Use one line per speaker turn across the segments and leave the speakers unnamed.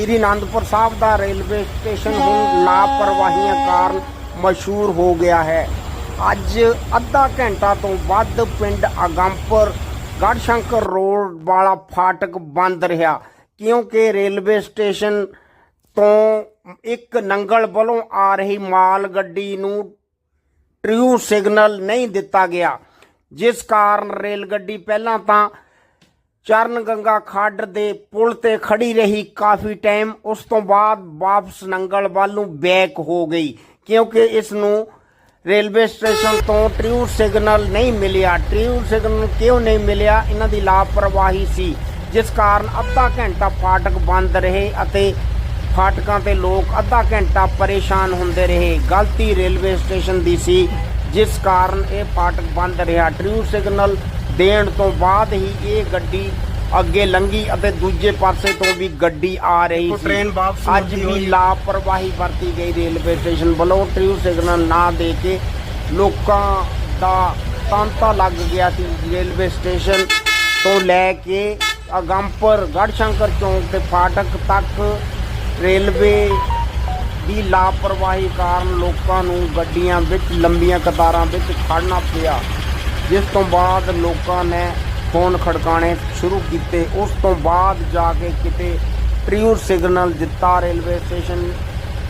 ਸ਼੍ਰੀ ਅਨੰਦਪੁਰ ਸਾਹਿਬ ਦਾ railway station ਹੁਣ ਲਾਪਰਵਾਹੀਆਂ ਕਾਰਨ ਮਸ਼ਹੂਰ ਹੋ ਗਿਆ ਹੈ। ਅੱਜ ਅੱਧਾ ਘੰਟਾ ਤੋਂ ਵੱਧ ਪਿੰਡ ਅਗੰਪੁਰ, ਗੜਸ਼ੰਕਰ ਰੋਡ ਵਾਲਾ ਫਾਟਕ ਬੰਦ ਰਿਹਾ, ਕਿਉਂਕਿ ਰੇਲਵੇ ਸਟੇਸ਼ਨ ਤੋਂ ਇੱਕ ਨੰਗਲ ਵੱਲੋਂ ਆ ਰਹੀ ਮਾਲ ਗੱਡੀ ਨੂੰ ਟ੍ਰਿਊ ਸਿਗਨਲ ਨਹੀਂ ਦਿੱਤਾ ਗਿਆ, ਜਿਸ ਕਾਰਨ ਰੇਲ ਗੱਡੀ ਪਹਿਲਾਂ ਤਾਂ ਚਰਨ ਗੰਗਾ ਖੱਡ ਦੇ ਪੁਲ ਤੇ ਖੜੀ ਰਹੀ ਕਾਫੀ ਟਾਈਮ, ਉਸ ਤੋਂ ਬਾਅਦ ਵਾਪਸ ਨੰਗਲ ਵੱਲ ਨੂੰ ਬੈਕ ਹੋ ਗਈ, ਕਿਉਂਕਿ ਇਸ ਨੂੰ ਰੇਲਵੇ ਸਟੇਸ਼ਨ ਤੋਂ ਟ੍ਰਿਊ ਸਿਗਨਲ ਨਹੀਂ ਮਿਲਿਆ। ਟ੍ਰਿਊ ਸਿਗਨਲ ਕਿਉਂ ਨਹੀਂ ਮਿਲਿਆ? ਇਹਨਾਂ ਦੀ ਲਾਪਰਵਾਹੀ ਸੀ, ਜਿਸ ਕਾਰਨ ਅੱਧਾ ਘੰਟਾ ਫਾਟਕ ਬੰਦ ਰਹੇ ਅਤੇ ਫਾਟਕਾਂ ਤੇ ਲੋਕ ਅੱਧਾ ਘੰਟਾ ਪਰੇਸ਼ਾਨ ਹੁੰਦੇ ਰਹੇ। ਗਲਤੀ ਰੇਲਵੇ ਸਟੇਸ਼ਨ ਦੀ ਸੀ, ਜਿਸ ਕਾਰਨ ਇਹ ਫਾਟਕ ਬੰਦ ਰਿਹਾ। ਟ੍ਰਿਊ ਸਿਗਨਲ ਦੇਣ ਤੋਂ ਬਾਅਦ ਹੀ ਇਹ ਗੱਡੀ ਅੱਗੇ ਲੰਗੀ ਅਤੇ ਦੂਜੇ ਪਾਸੇ ਤੋਂ ਵੀ ਗੱਡੀ ਆ ਰਹੀ ਸੀ।
ਟ੍ਰੇਨ ਵਾਪਸ
ਅੱਜ ਵੀ। ਲਾਪਰਵਾਹੀ ਵਰਤੀ ਗਈ ਰੇਲਵੇ ਸਟੇਸ਼ਨ ਵੱਲੋਂ। ਟ੍ਰਿਊ ਸਿਗਨਲ ਨਾ ਦੇ ਕੇ ਲੋਕਾਂ ਦਾ ਤਾਂਤਾ ਲੱਗ ਗਿਆ ਸੀ। ਰੇਲਵੇ ਸਟੇਸ਼ਨ ਤੋਂ ਲੈ ਕੇ ਅਗੰਪੁਰ ਗੜਸ਼ੰਕਰ ਚੌਂਕ ਤੇ ਫਾਟਕ ਤੱਕ ਰੇਲਵੇ ਦੀ ਲਾਪਰਵਾਹੀ ਕਾਰਨ ਲੋਕਾਂ ਨੂੰ ਗੱਡੀਆਂ ਵਿੱਚ ਲੰਬੀਆਂ ਕਤਾਰਾਂ ਵਿੱਚ ਖੜਨਾ ਪਿਆ। ਜਿਸ ਤੋਂ ਬਾਅਦ ਲੋਕਾਂ ਨੇ ਫੋਨ ਖੜਕਾਣੇ ਸ਼ੁਰੂ ਕੀਤੇ, ਉਸ ਤੋਂ ਬਾਅਦ ਜਾ ਕੇ ਕਿਤੇ ਟ੍ਰਿਊ ਸਿਗਨਲ ਦਿੱਤਾ ਰੇਲਵੇ ਸਟੇਸ਼ਨ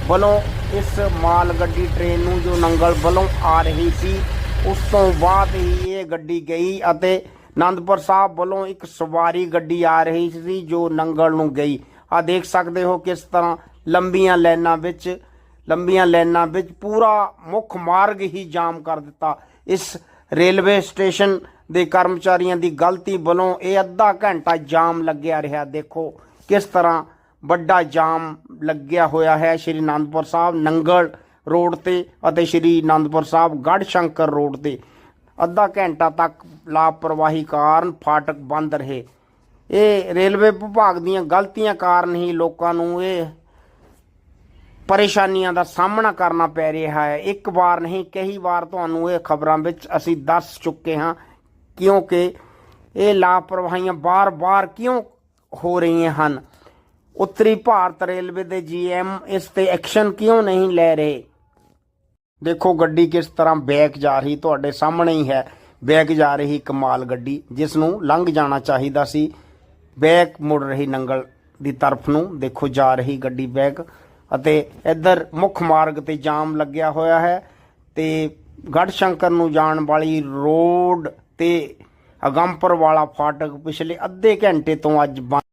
ਵੱਲੋਂ। ਇਸ ਮਾਲ ਗੱਡੀ ਟ੍ਰੇਨ ਨੂੰ ਜੋ ਨੰਗਲ ਵੱਲੋਂ ਆ ਰਹੀ ਸੀ, ਉਸ ਤੋਂ ਬਾਅਦ ਹੀ ਇਹ ਗੱਡੀ ਗਈ ਅਤੇ ਆਨੰਦਪੁਰ ਸਾਹਿਬ ਵੱਲੋਂ ਇੱਕ ਸਵਾਰੀ ਗੱਡੀ ਆ ਰਹੀ ਸੀ, ਜੋ ਨੰਗਲ ਨੂੰ ਗਈ। ਆ ਦੇਖ ਸਕਦੇ ਹੋ ਕਿਸ ਤਰ੍ਹਾਂ ਲੰਬੀਆਂ ਲਾਈਨਾਂ ਵਿੱਚ, ਲੰਬੀਆਂ ਲਾਈਨਾਂ ਵਿੱਚ ਪੂਰਾ ਮੁੱਖ ਮਾਰਗ ਹੀ ਜਾਮ ਕਰ ਦਿੱਤਾ। ਇਸ ਰੇਲਵੇ ਸਟੇਸ਼ਨ ਦੇ ਕਰਮਚਾਰੀਆਂ ਦੀ ਗਲਤੀ ਵੱਲੋਂ ਇਹ ਅੱਧਾ ਘੰਟਾ ਜਾਮ ਲੱਗਿਆ ਰਿਹਾ। ਦੇਖੋ ਕਿਸ ਤਰ੍ਹਾਂ ਵੱਡਾ ਜਾਮ ਲੱਗਿਆ ਹੋਇਆ ਹੈ। ਸ਼੍ਰੀ ਅਨੰਦਪੁਰ ਸਾਹਿਬ ਨੰਗਲ ਰੋਡ ਤੇ ਅਤੇ ਸ਼੍ਰੀ ਅਨੰਦਪੁਰ ਸਾਹਿਬ ਗੜਸ਼ੰਕਰ ਰੋਡ ਤੇ ਅੱਧਾ ਘੰਟਾ ਤੱਕ ਲਾਪਰਵਾਹੀ ਕਾਰਨ ਫਾਟਕ ਬੰਦ ਰਹੇ। ਇਹ ਰੇਲਵੇ ਵਿਭਾਗ ਦੀਆਂ ਗਲਤੀਆਂ ਕਾਰਨ ਹੀ ਲੋਕਾਂ ਨੂੰ ਇਹ ਪਰੇਸ਼ਾਨੀਆਂ ਦਾ ਸਾਹਮਣਾ ਕਰਨਾ ਪੈ ਰਿਹਾ ਹੈ। ਇੱਕ ਵਾਰ ਨਹੀਂ, ਕਈ ਵਾਰ ਤੁਹਾਨੂੰ ਇਹ ਖਬਰਾਂ ਵਿੱਚ ਅਸੀਂ ਦੱਸ ਚੁੱਕੇ ਹਾਂ, ਕਿਉਂਕਿ ਇਹ ਲਾਪਰਵਾਹੀਆਂ ਬਾਰ-ਬਾਰ ਕਿਉਂ ਹੋ ਰਹੀਆਂ ਹਨ? ਉੱਤਰੀ ਭਾਰਤ ਰੇਲਵੇ ਦੇ ਜੀਐਮ ਇਸ ਤੇ ਐਕਸ਼ਨ ਕਿਉਂ ਨਹੀਂ ਲੈ ਰਹੇ? ਦੇਖੋ, ਗੱਡੀ ਕਿਸ ਤਰ੍ਹਾਂ ਬੈਕ ਜਾ ਰਹੀ, ਤੁਹਾਡੇ ਸਾਹਮਣੇ ਹੀ ਹੈ। ਬੈਕ ਜਾ ਰਹੀ ਕਮਾਲ ਗੱਡੀ, ਜਿਸ ਨੂੰ ਲੰਘ ਜਾਣਾ ਚਾਹੀਦਾ ਸੀ। ਬੈਕ ਮੁੜ ਰਹੀ ਨੰਗਲ ਦੀ ਤਰਫ ਨੂੰ। ਦੇਖੋ, ਜਾ ਰਹੀ ਗੱਡੀ ਬੈਕ। ਅਤੇ ਇੱਧਰ ਮੁੱਖ ਮਾਰਗ ਤੇ ਜਾਮ ਲੱਗਿਆ ਹੋਇਆ ਹੈ ਤੇ ਗੜਸ਼ੰਕਰ ਨੂੰ ਜਾਣ ਵਾਲੀ ਰੋਡ ਤੇ ਅਗੰਪਰ ਵਾਲਾ ਫਾਟਕ ਪਿਛਲੇ ਅੱਧੇ ਘੰਟੇ ਤੋਂ ਅੱਜ ਬੰਦ